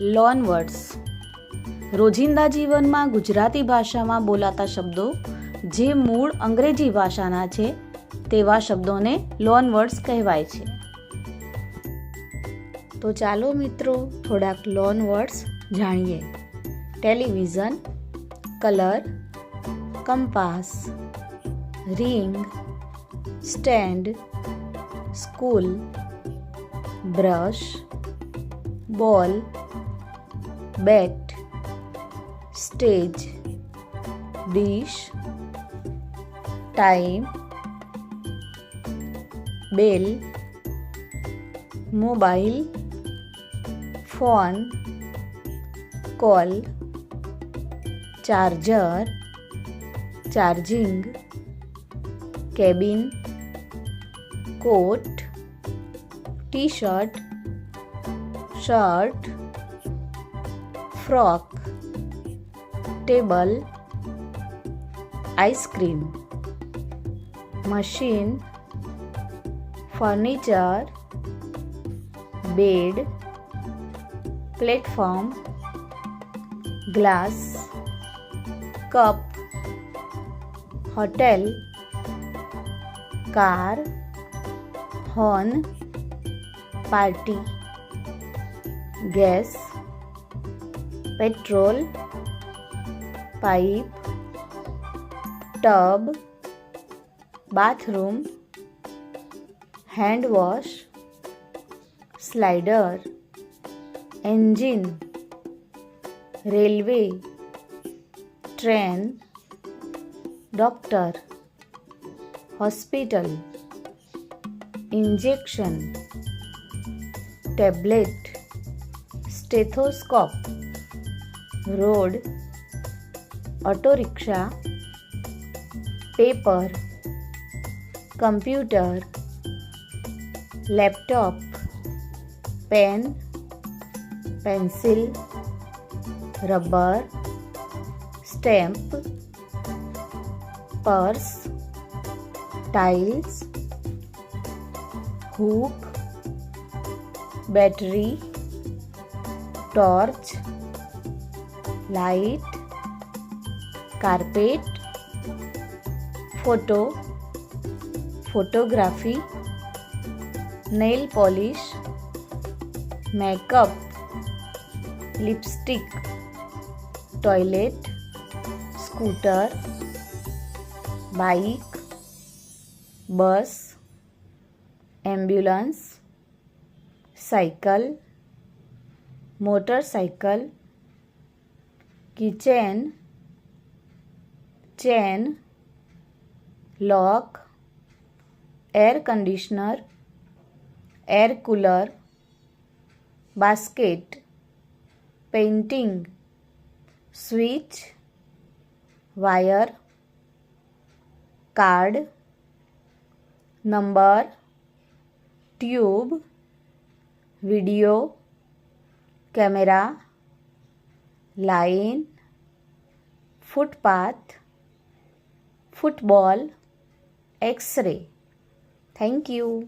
Loan words રોજિંદા જીવનમાં ગુજરાતી ભાષામાં બોલાતા શબ્દો જે મૂળ અંગ્રેજી ભાષાના છે તેવા શબ્દોને લોન વર્ડ્સ કહેવાય છે. તો ચાલો મિત્રો થોડાક લોન વર્ડ્સ જાણીએ. Television colour compass ring stand school brush ball bat stage dish time bell mobile phone call charger charging cabin coat T shirt shirt frock table ice cream machine furniture bed platform glass cup hotel car horn party gas, petrol, pipe, tub, bathroom, hand wash, slider, engine, railway, train, doctor, hospital, injection, tablet. Stethoscope, road auto rickshaw paper, computer, laptop, pen, pencil, rubber stamp purse, tiles, hook, battery torch, light, carpet, photo, photography, nail polish, makeup, lipstick, toilet, scooter, bike, bus, ambulance, cycle motorcycle key chain chain, lock, air conditioner, air cooler, basket, painting, switch, wire, card, number, tube, video camera line footpath football x ray. Thank you.